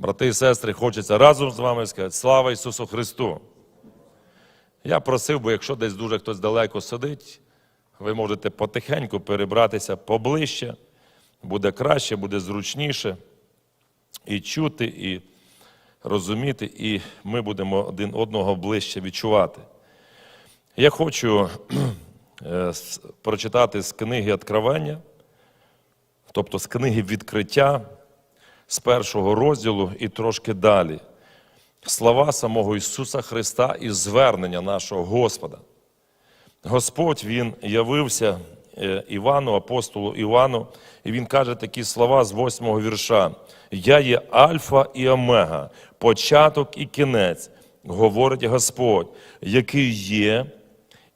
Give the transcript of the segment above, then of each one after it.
Брати і сестри, хочеться разом з вами сказати слава Ісусу Христу. Я просив би, якщо десь дуже хтось далеко сидить, ви можете потихеньку перебратися поближче, буде краще, буде зручніше і чути, і розуміти, і ми будемо один одного ближче відчувати. Я хочу е, прочитати з книги Откровення, тобто з книги відкриття, з першого розділу і трошки далі. Слова самого Ісуса Христа і звернення нашого Господа. Господь Він явився е, Івану, апостолу Івану, і він каже такі слова з восьмого вірша: Я є Альфа і Омега, початок і кінець, говорить Господь, який є,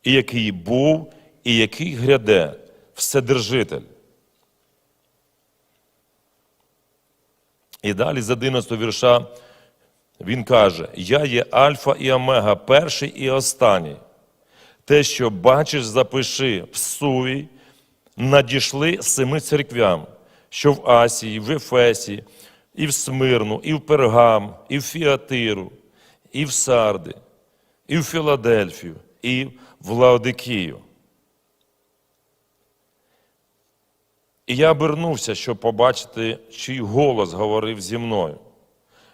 і який був, і який гряде, Вседержитель. І далі з 11 вірша він каже: Я є Альфа і Омега, перший і останній. Те, що бачиш, запиши в сувій, надійшли семи церквям, що в Асії, в Ефесі, і в Смирну, і в Пергам, і в Фіатиру, і в Сарди, і в Філадельфію, і в Лаодикію. І я обернувся, щоб побачити, чий голос говорив зі мною.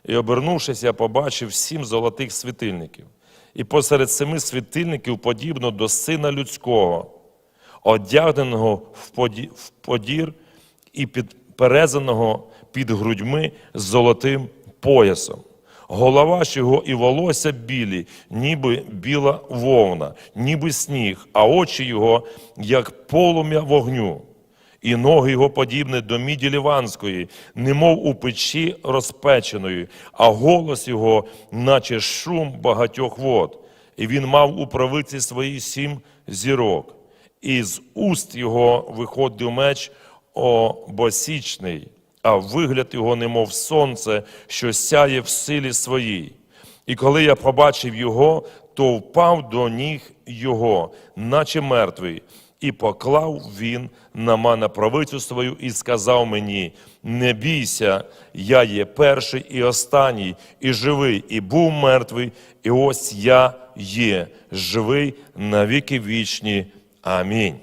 І обернувшись, я побачив сім золотих світильників. І посеред семи світильників, подібно до сина людського, одягненого в подір і підперезаного під грудьми з золотим поясом. Голова ж його і волосся білі, ніби біла вовна, ніби сніг, а очі його, як полум'я вогню і ноги його подібні до міді ліванської, немов у печі розпеченої, а голос його, наче шум багатьох вод. І він мав у правиці свої сім зірок, і з уст його виходив меч обосічний, а вигляд його, немов сонце, що сяє в силі своїй. І коли я побачив його, то впав до ніг його, наче мертвий, і поклав він на мене правицю свою і сказав мені: Не бійся, я є перший і останній, і живий, і був мертвий, і ось я є живий на віки вічні. Амінь.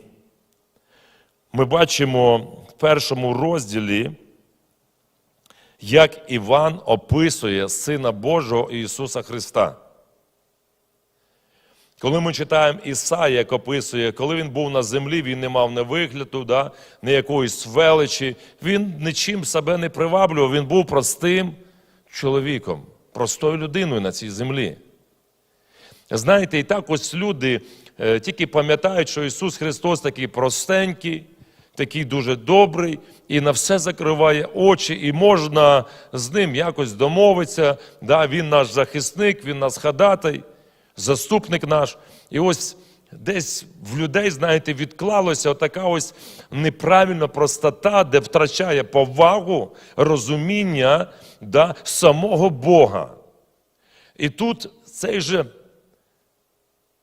Ми бачимо в першому розділі, як Іван описує Сина Божого Ісуса Христа. Коли ми читаємо Ісая, як описує, коли він був на землі, він не мав не вигляду, да, не якоїсь величі, він нічим себе не приваблював, він був простим чоловіком, простою людиною на цій землі. Знаєте, і так ось люди е, тільки пам'ятають, що Ісус Христос такий простенький, такий дуже добрий, і на все закриває очі, і можна з ним якось домовитися. Да, Він наш захисник, він наш хадатай, заступник наш. І ось десь в людей, знаєте, відклалося така ось неправильна простота, де втрачає повагу, розуміння да, самого Бога. І тут цей же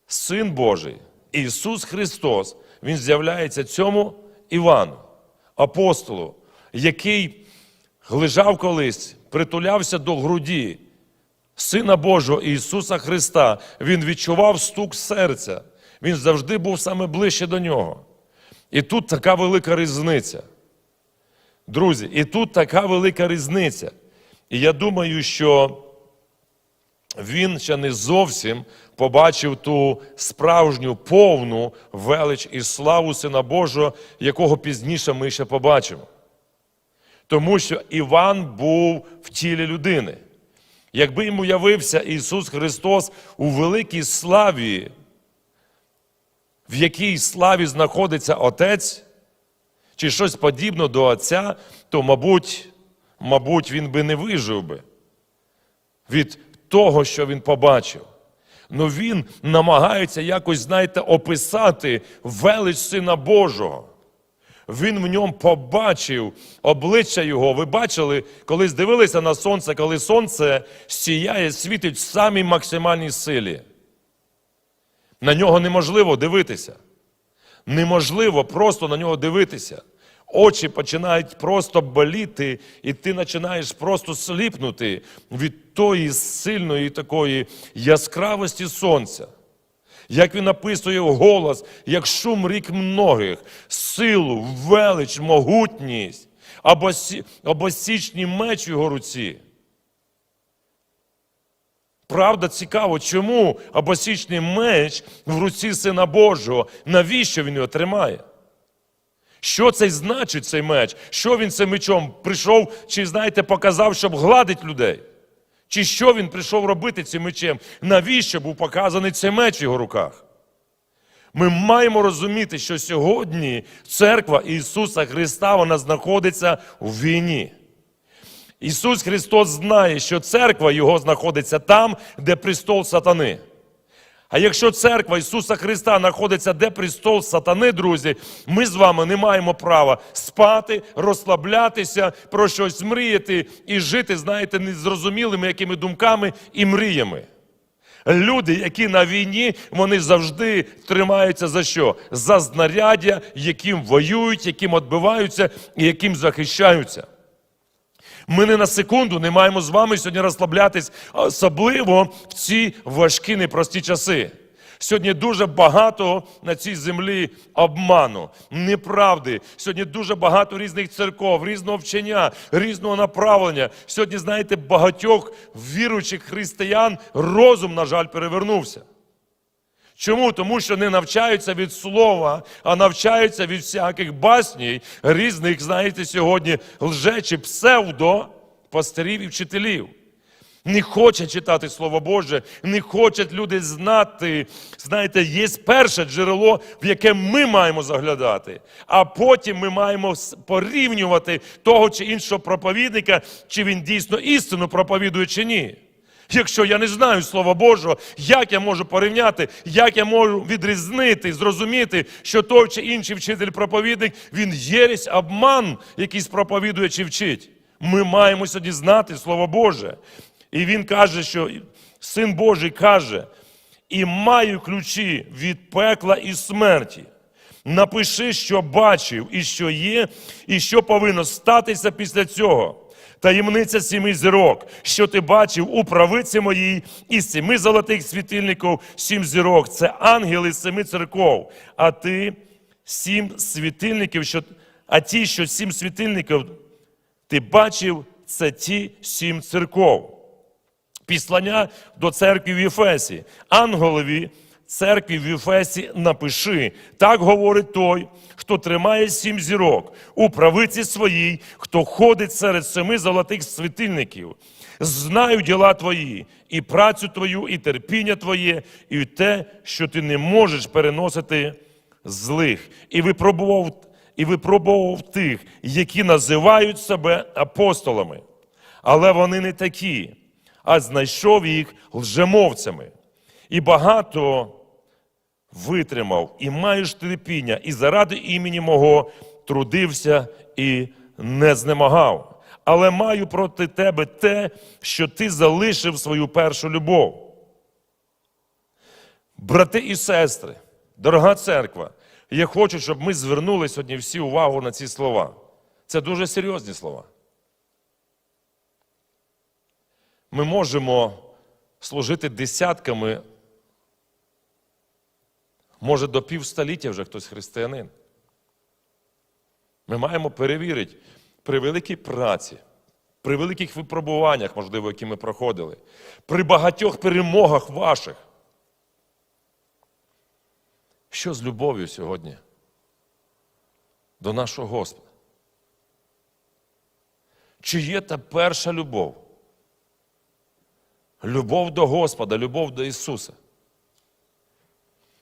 Син Божий, Ісус Христос, Він з'являється цьому Івану, апостолу, який лежав колись, притулявся до груді Сина Божого Ісуса Христа. Він відчував стук серця. Він завжди був саме ближче до нього. І тут така велика різниця. Друзі, і тут така велика різниця. І я думаю, що він ще не зовсім побачив ту справжню повну велич і славу Сина Божого, якого пізніше ми ще побачимо. Тому що Іван був в тілі людини. Якби йому явився Ісус Христос у великій славі, в якій славі знаходиться Отець, чи щось подібне до Отця, то, мабуть, мабуть, він би не вижив би від того, що він побачив. Ну він намагається якось, знаєте, описати велич Сина Божого. Він в ньому побачив обличчя його. Ви бачили, коли здивилися на сонце, коли сонце сіяє, світить в самій максимальній силі. На нього неможливо дивитися. Неможливо просто на нього дивитися. очі починають просто боліти, і ти починаєш просто сліпнути від тої сильної такої яскравості сонця. Як він написує голос, як шум рік многих, силу, велич, могутність, або, сі, або січний меч в його руці. Правда, цікаво, чому обосічний меч в руці Сина Божого, навіщо він його тримає? Що це значить цей меч? Що він цим мечом прийшов, чи, знаєте, показав, щоб гладить людей? Чи що він прийшов робити цим мечем? Навіщо був показаний цей меч в його руках? Ми маємо розуміти, що сьогодні церква Ісуса Христа вона знаходиться у війні. Ісус Христос знає, що церква Його знаходиться там, де престол сатани. А якщо церква Ісуса Христа знаходиться де престол сатани, друзі, ми з вами не маємо права спати, розслаблятися, про щось мріяти і жити, знаєте, незрозумілими якими думками і мріями. Люди, які на війні, вони завжди тримаються за що? За знаряддя, яким воюють, яким відбиваються і яким захищаються. Ми не на секунду не маємо з вами сьогодні розслаблятись, особливо в ці важкі непрості часи. Сьогодні дуже багато на цій землі обману, неправди. Сьогодні дуже багато різних церков, різного вчення, різного направлення. Сьогодні, знаєте, багатьох віруючих християн розум, на жаль, перевернувся. Чому? Тому що не навчаються від слова, а навчаються від всяких басній, різних, знаєте, сьогодні лжечі псевдо пастирів і вчителів. Не хочуть читати Слово Боже, не хочуть люди знати. Знаєте, є перше джерело, в яке ми маємо заглядати, а потім ми маємо порівнювати того чи іншого проповідника, чи він дійсно істину проповідує, чи ні. Якщо я не знаю Слова Божого, як я можу порівняти, як я можу відрізнити, зрозуміти, що той чи інший вчитель-проповідник, він єресь, обман, якийсь проповідує чи вчить. Ми маємо сьогодні знати Слово Боже. І він каже, що Син Божий каже, і маю ключі від пекла і смерті. Напиши, що бачив, і що є, і що повинно статися після цього. Таємниця сіми зірок, що ти бачив у правиці моїй, і сіми золотих світильників, сім зірок. Це ангели семи церков. А ти сім світильників, що, а ті, що сім світильників ти бачив, це ті сім церков. Післання до церкви в Єфесі. Ангелові церкві в Єфесі напиши. Так говорить той, хто тримає сім зірок у правиці своїй, хто ходить серед семи золотих світильників. Знаю діла твої, і працю твою, і терпіння твоє, і те, що ти не можеш переносити злих. І випробував, і випробував тих, які називають себе апостолами. Але вони не такі а знайшов їх лжемовцями. І багато витримав, і маєш терпіння, і заради імені мого трудився і не знемагав. Але маю проти тебе те, що ти залишив свою першу любов. Брати і сестри, дорога церква, я хочу, щоб ми звернули сьогодні всі увагу на ці слова. Це дуже серйозні слова. Ми можемо служити десятками, може до півстоліття вже хтось християнин. Ми маємо перевірити при великій праці, при великих випробуваннях, можливо, які ми проходили, при багатьох перемогах ваших. Що з любов'ю сьогодні до нашого Господа? Чи є та перша любов? Любов до Господа, любов до Ісуса.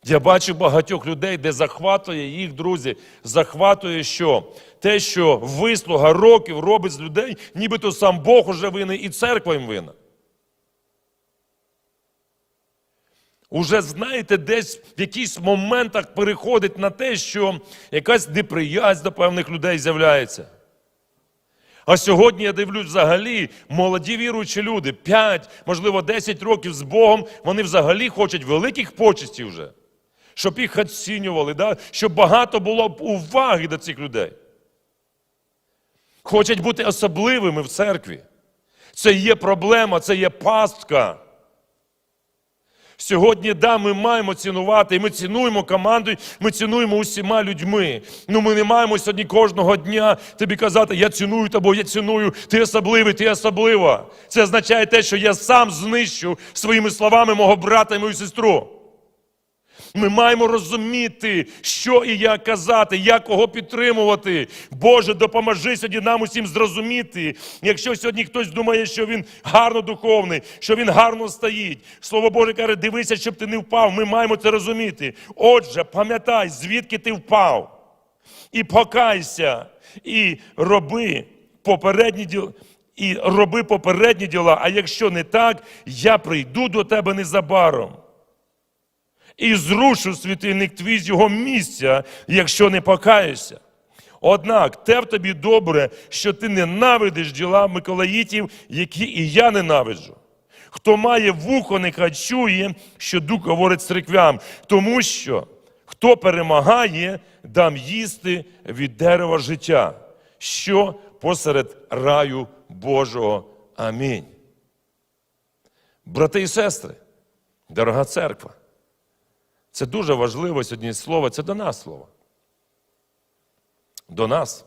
Я бачу багатьох людей, де захватує їх, друзі, захватує що? Те, що вислуга років робить з людей, нібито сам Бог уже винний і церква їм винна. Уже, знаєте, десь в якихось моментах переходить на те, що якась неприязнь до певних людей з'являється. А сьогодні я дивлюсь взагалі молоді віруючі люди, 5, можливо, 10 років з Богом, вони взагалі хочуть великих почестів вже, щоб їх оцінювали, да? щоб багато було уваги до цих людей. хочуть бути особливими в церкві. Це є проблема, це є пастка. Сьогодні, да, ми маємо цінувати, і ми цінуємо команду, ми цінуємо усіма людьми. Ну ми не маємо сьогодні кожного дня тобі казати, я ціную тебе, я ціную, ти особливий, ти особлива. Це означає те, що я сам знищу своїми словами мого брата і мою сестру. Ми маємо розуміти, що і як казати, як кого підтримувати. Боже, допоможи сьогодні нам усім зрозуміти. Якщо сьогодні хтось думає, що він гарно духовний, що він гарно стоїть. Слово Боже каже, дивися, щоб ти не впав. Ми маємо це розуміти. Отже, пам'ятай, звідки ти впав. І покайся, і роби попередні діла. І роби попередні діла, а якщо не так, я прийду до тебе незабаром і зрушу світильник твій з його місця, якщо не покаєшся. Однак те в тобі добре, що ти ненавидиш діла Миколаїтів, які і я ненавиджу. Хто має вухо, нехай чує, що дух говорить церквям, тому що хто перемагає, дам їсти від дерева життя, що посеред раю Божого. Амінь. Брати і сестри, дорога церква. Це дуже важливо сьогодні слово, це до нас слово. До нас.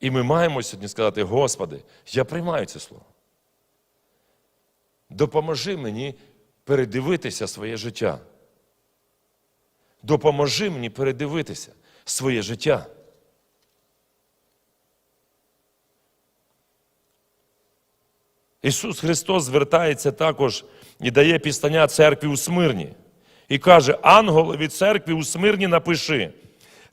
І ми маємо сьогодні сказати, Господи, я приймаю це слово. Допоможи мені передивитися своє життя. Допоможи мені передивитися своє життя. Ісус Христос звертається також і дає післання церкві у Смирні. І каже: Анголові церкві у Смирні напиши.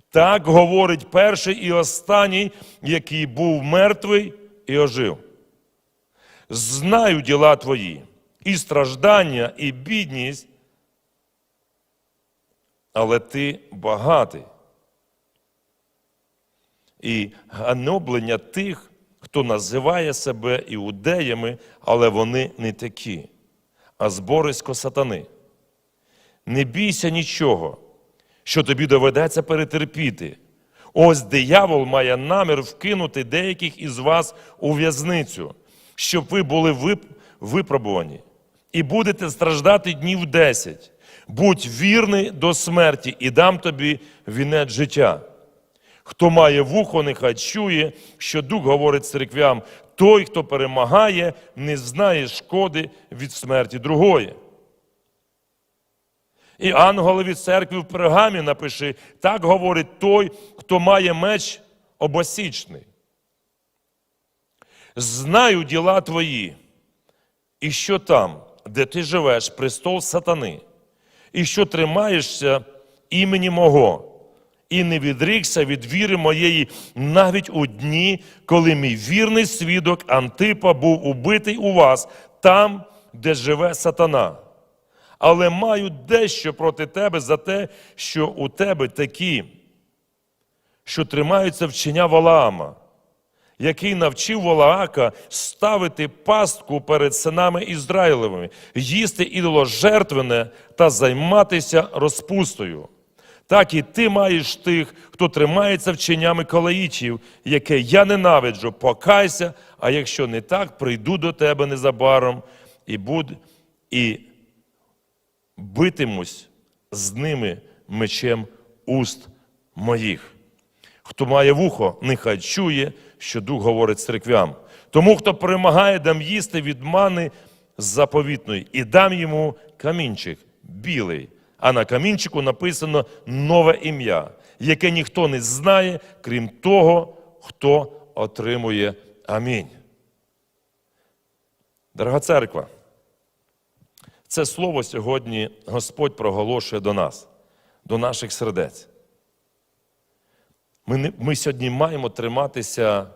Так говорить перший і останній, який був мертвий і ожив. Знаю діла твої, і страждання, і бідність, але ти багатий. І ганоблення тих, хто називає себе іудеями, але вони не такі, а зборисько сатани. Не бійся нічого, що тобі доведеться перетерпіти. Ось диявол має намір вкинути деяких із вас у в'язницю, щоб ви були вип- випробувані, і будете страждати днів десять. Будь вірний до смерті, і дам тобі вінець життя. Хто має вухо, нехай чує, що дух говорить церквям, той, хто перемагає, не знає шкоди від смерті другої. І анголові церкви в пергамі напиши, так говорить той, хто має меч обосічний. Знаю діла твої, і що там, де ти живеш, престол сатани, і що тримаєшся імені мого, і не відрікся від віри моєї навіть у дні, коли мій вірний свідок Антипа був убитий у вас, там, де живе сатана. Але маю дещо проти тебе за те, що у тебе такі, що тримаються вчення Валаама, який навчив Валаака ставити пастку перед синами Ізраїлевими, їсти ідоложертвене та займатися розпустою. Так і ти маєш тих, хто тримається вченнями колаїчів, яке я ненавиджу, покайся, а якщо не так, прийду до тебе незабаром і буду, і битимусь з ними мечем уст моїх. Хто має вухо, нехай чує, що дух говорить церквям. Тому, хто перемагає, дам їсти від мани заповітної, і дам йому камінчик білий. А на камінчику написано нове ім'я, яке ніхто не знає, крім того, хто отримує амінь. Дорога церква, це слово сьогодні Господь проголошує до нас, до наших сердець. Ми, ми сьогодні маємо триматися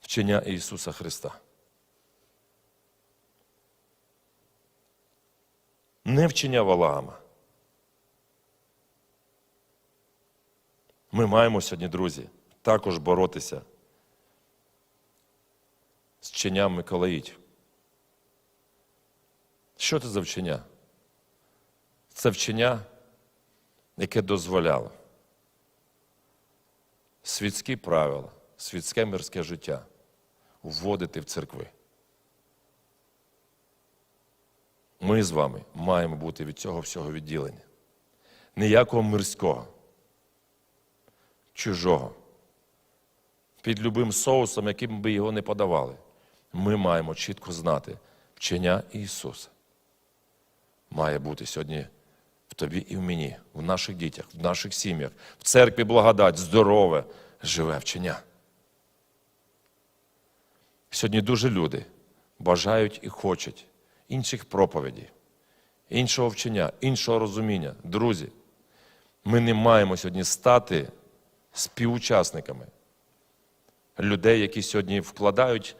вчення Ісуса Христа. Не вчення Валаама. Ми маємо сьогодні, друзі, також боротися з вченням Миколаїтів. Що це за вчення? Це вчення, яке дозволяло світські правила, світське мирське життя вводити в церкви. Ми з вами маємо бути від цього всього відділення. Ніякого мирського, чужого, під любим соусом, яким би його не подавали. Ми маємо чітко знати вчення Ісуса. Має бути сьогодні в тобі і в мені, в наших дітях, в наших сім'ях, в церкві благодать, здорове, живе вчення. Сьогодні дуже люди бажають і хочуть інших проповідей, іншого вчення, іншого розуміння. Друзі, ми не маємо сьогодні стати співучасниками людей, які сьогодні вкладають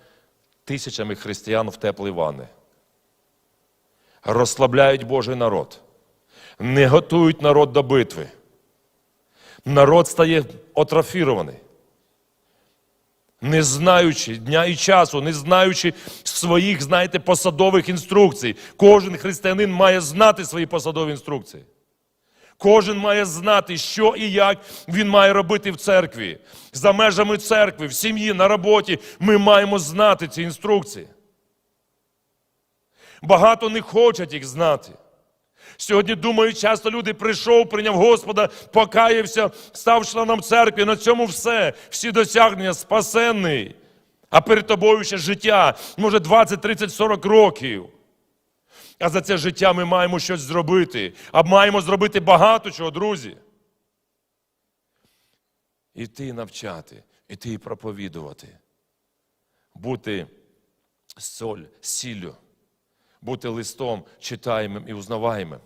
тисячами християн в теплі ванни, розслабляють Божий народ, не готують народ до битви. Народ стає отрофірований не знаючи дня і часу, не знаючи своїх, знаєте, посадових інструкцій. Кожен християнин має знати свої посадові інструкції. Кожен має знати, що і як він має робити в церкві. За межами церкви, в сім'ї, на роботі ми маємо знати ці інструкції. Багато не хочуть їх знати. Сьогодні, думаю, часто люди прийшов, прийняв Господа, покаявся, став членом церкви. На цьому все. Всі досягнення спасенний. А перед тобою ще життя, може 20, 30, 40 років. А за це життя ми маємо щось зробити. А маємо зробити багато чого, друзі. Іти навчати, іти проповідувати, бути соль, сіллю бути листом читаємим і узнаваємим,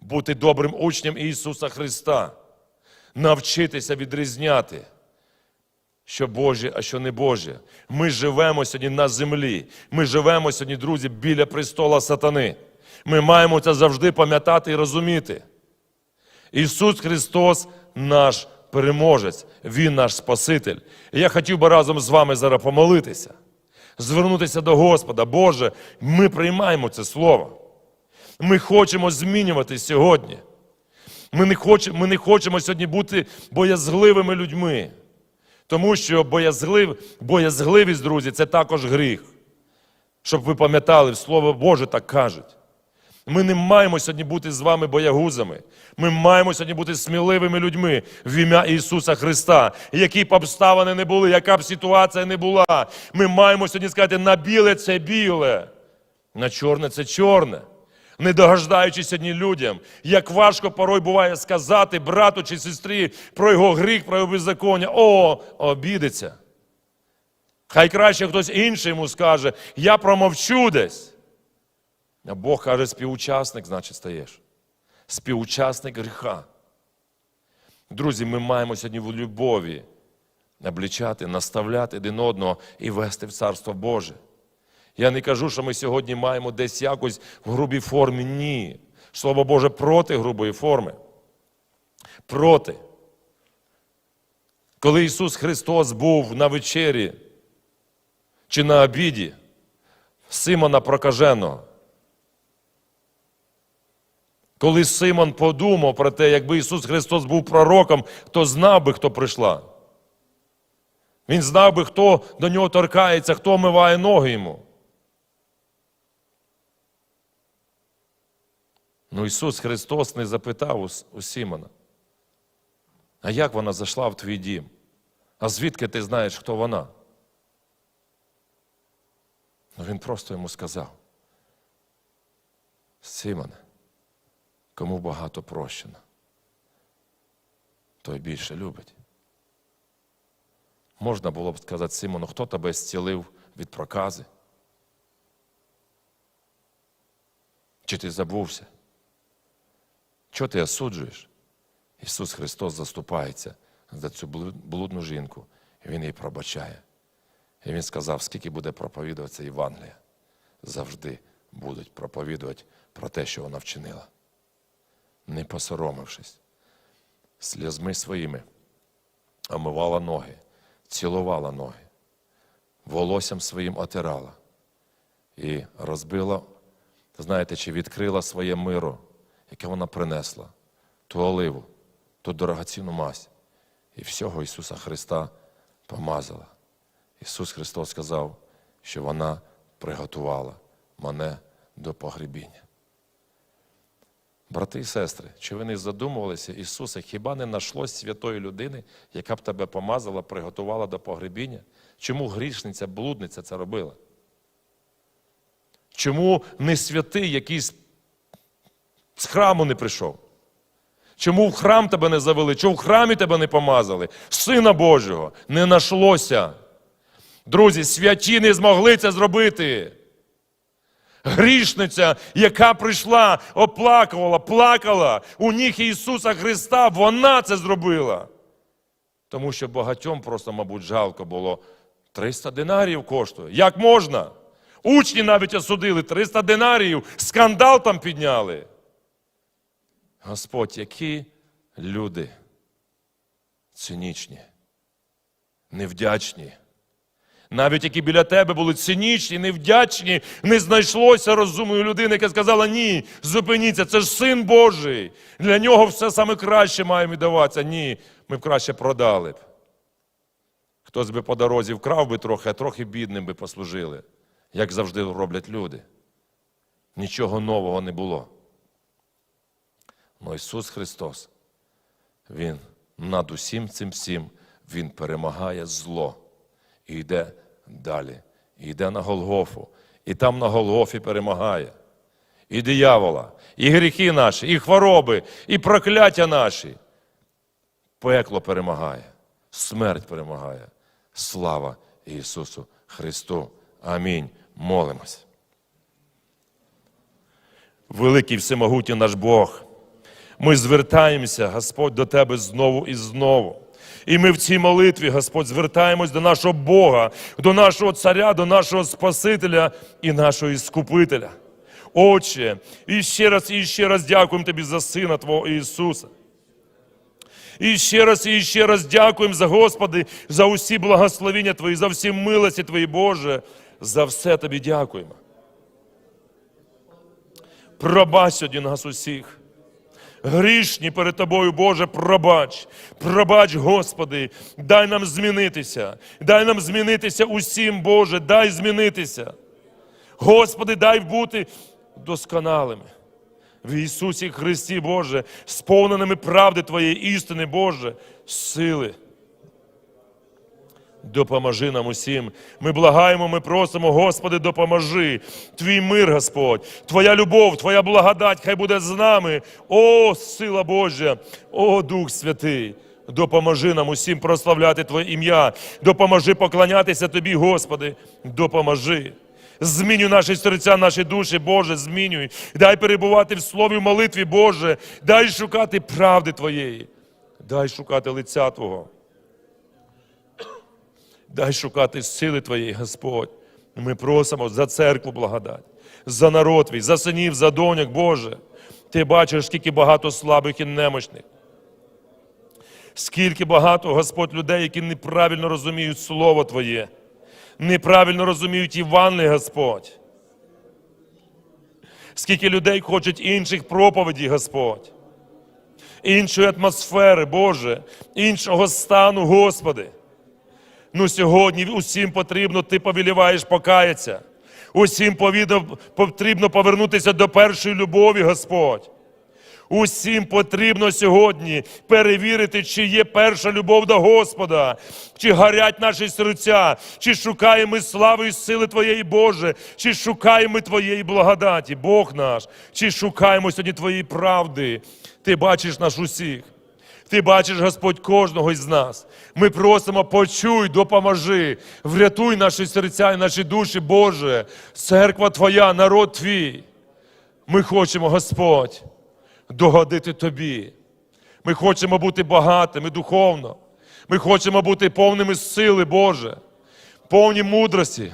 бути добрим учнем Ісуса Христа, навчитися відрізняти, що Боже, а що не Боже. Ми живемо сьогодні на землі. Ми живемо сьогодні, друзі, біля престола сатани. Ми маємо це завжди пам'ятати і розуміти. Ісус Христос наш переможець, Він наш Спаситель. І я хотів би разом з вами зараз помолитися звернутися до Господа. Боже, ми приймаємо це слово. Ми хочемо змінювати сьогодні. Ми не хочемо, ми не хочемо сьогодні бути боязгливими людьми. Тому що боязглив, боязгливість, друзі, це також гріх. Щоб ви пам'ятали, Слово Боже так кажуть. Ми не маємо сьогодні бути з вами боягузами. Ми маємо сьогодні бути сміливими людьми в ім'я Ісуса Христа. Які б обставини не були, яка б ситуація не була. Ми маємо сьогодні сказати, на біле це біле, на чорне це чорне. Не догождаючи сьогодні людям, як важко порой буває сказати брату чи сестрі про його гріх, про його беззаконня. О, обідеться. Хай краще хтось інший йому скаже, я промовчу десь. Бог каже, співучасник, значить, стаєш. Співучасник гріха. Друзі, ми маємо сьогодні в любові облічати, наставляти один одного і вести в Царство Боже. Я не кажу, що ми сьогодні маємо десь якось в грубій формі. Ні. Слово Боже проти грубої форми. Проти. Коли Ісус Христос був на вечері чи на обіді Симона Прокаженого, коли Симон подумав про те, якби Ісус Христос був пророком, то знав би, хто прийшла. Він знав би, хто до нього торкається, хто омиває ноги йому. Ну Ісус Христос не запитав у, Симона, а як вона зайшла в твій дім? А звідки ти знаєш, хто вона? Ну Він просто йому сказав. Симоне, Кому багато прощено, той більше любить. Можна було б сказати Симону, хто тебе зцілив від прокази? Чи ти забувся? Чого ти осуджуєш? Ісус Христос заступається за цю блудну жінку, і Він її пробачає. І Він сказав, скільки буде проповідуватися Євангелія, завжди будуть проповідувати про те, що вона вчинила не посоромившись, сльозми своїми омивала ноги, цілувала ноги, волоссям своїм отирала і розбила, знаєте, чи відкрила своє миро, яке вона принесла, ту оливу, ту дорогоцінну мазь і всього Ісуса Христа помазала. Ісус Христос сказав, що вона приготувала мене до погребіння. Брати і сестри, чи ви не задумувалися, Ісусе, хіба не нашлось святої людини, яка б тебе помазала, приготувала до погребіння? Чому грішниця, блудниця це робила? Чому не святий якийсь з храму не прийшов? Чому в храм тебе не завели? Чому в храмі тебе не помазали? Сина Божого не нашлося. Друзі, святі не змогли це зробити. Грішниця, яка прийшла, оплакувала, плакала у ніг Ісуса Христа, вона це зробила. Тому що багатьом просто, мабуть, жалко було 300 динаріїв коштує. Як можна? Учні навіть осудили 300 динаріїв, скандал там підняли. Господь, які люди цинічні, невдячні. Навіть які біля тебе були цинічні, невдячні, не знайшлося розумної людини, яка сказала: ні, зупиніться, це ж син Божий. Для нього все саме краще має віддаватися. Ні, ми б краще продали б. Хтось би по дорозі вкрав би трохи, а трохи бідним би послужили, як завжди роблять люди. Нічого нового не було. Но Ісус Христос, Він над усім цим всім, Він перемагає зло і йде далі. І йде на Голгофу. І там на Голгофі перемагає. І диявола, і гріхи наші, і хвороби, і прокляття наші. Пекло перемагає, смерть перемагає. Слава Ісусу Христу. Амінь. Молимось. Великий всемогутній наш Бог. Ми звертаємося, Господь, до Тебе знову і знову. І ми в цій молитві, Господь, звертаємось до нашого Бога, до нашого Царя, до нашого Спасителя і нашого Іскупителя. Отче, і ще раз, і ще раз дякуємо Тобі за Сина Твого Ісуса. І ще раз, і ще раз дякуємо за Господи, за усі благословення Твої, за всі милості Твої, Боже, за все Тобі дякуємо. Пробач сьогодні нас усіх. Грішні перед Тобою, Боже, пробач, пробач, Господи, дай нам змінитися, дай нам змінитися усім, Боже, дай змінитися. Господи, дай бути досконалими. В Ісусі Христі, Боже, сповненими правди Твоєї істини, Боже, сили. Допоможи нам усім. Ми благаємо, ми просимо, Господи, допоможи. Твій мир, Господь, Твоя любов, Твоя благодать, хай буде з нами. О, сила Божа, о Дух Святий. Допоможи нам усім прославляти Твоє ім'я. Допоможи поклонятися Тобі, Господи. Допоможи. Змінюй наші серця, наші душі, Боже, змінюй. Дай перебувати в слові в молитві, Боже. Дай шукати правди Твоєї. Дай шукати лиця Твого. Дай шукати сили Твоєї, Господь. Ми просимо за церкву благодать, за народ твій, за синів, за доньок, Боже. Ти бачиш, скільки багато слабих і немощних. Скільки багато, Господь, людей, які неправильно розуміють Слово Твоє, неправильно розуміють Івангеліє, Господь. Скільки людей хочуть інших проповідей, Господь, іншої атмосфери, Боже, іншого стану, Господи. Ну сьогодні усім потрібно, ти повіліваєш покаятися. Усім потрібно повернутися до першої любові, Господь. Усім потрібно сьогодні перевірити, чи є перша любов до Господа, чи горять наші серця, чи шукаємо ми слави і сили Твоєї Боже, чи шукаємо ми Твоєї благодаті, Бог наш, чи шукаємо сьогодні Твоєї правди. Ти бачиш нас усіх. Ти бачиш, Господь, кожного із нас. Ми просимо, почуй, допоможи, врятуй наші серця і наші душі, Боже, церква Твоя, народ Твій. Ми хочемо, Господь, догодити Тобі. Ми хочемо бути багатими духовно. Ми хочемо бути повними сили, Боже, повні мудрості.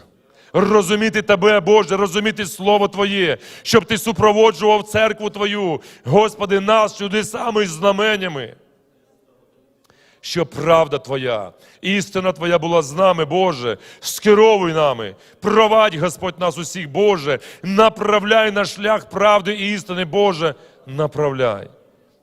Розуміти Тебе, Боже, розуміти Слово Твоє, щоб Ти супроводжував церкву Твою, Господи, нас чудесами і знаменями що правда Твоя, істина Твоя була з нами, Боже, скеровуй нами, провадь, Господь, нас усіх, Боже, направляй на шлях правди і істини, Боже, направляй.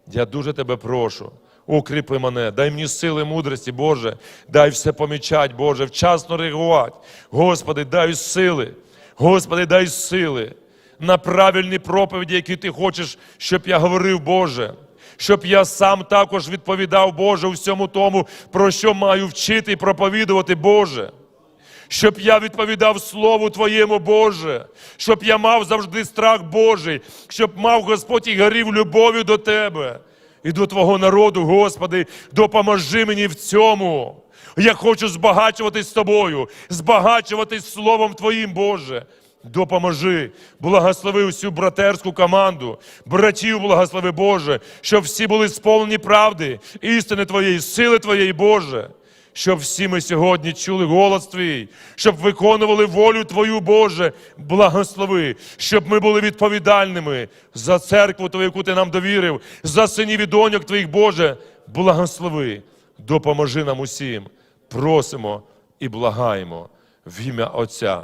Я дуже Тебе прошу, укріпи мене, дай мені сили, мудрості, Боже, дай все помічать, Боже, вчасно реагувати. Господи, дай сили, Господи, дай сили на правильні проповіді, які Ти хочеш, щоб я говорив, Боже. Щоб я сам також відповідав, Боже, всьому тому, про що маю вчити і проповідувати, Боже. Щоб я відповідав Слову Твоєму, Боже, щоб я мав завжди страх Божий, щоб мав Господь і горів любов'ю до Тебе і до Твого народу, Господи, допоможи мені в цьому. Я хочу збагачуватись з Тобою, збагачуватись Словом Твоїм, Боже. Допоможи, благослови усю братерську команду, братів благослови Боже, щоб всі були сповнені правди, істини Твоєї, сили Твоєї, Боже. Щоб всі ми сьогодні чули голос Твій, щоб виконували волю Твою, Боже, благослови, щоб ми були відповідальними за церкву Твою, яку Ти нам довірив, за синів і доньок Твоїх, Боже, благослови, допоможи нам усім. Просимо і благаємо в ім'я Отця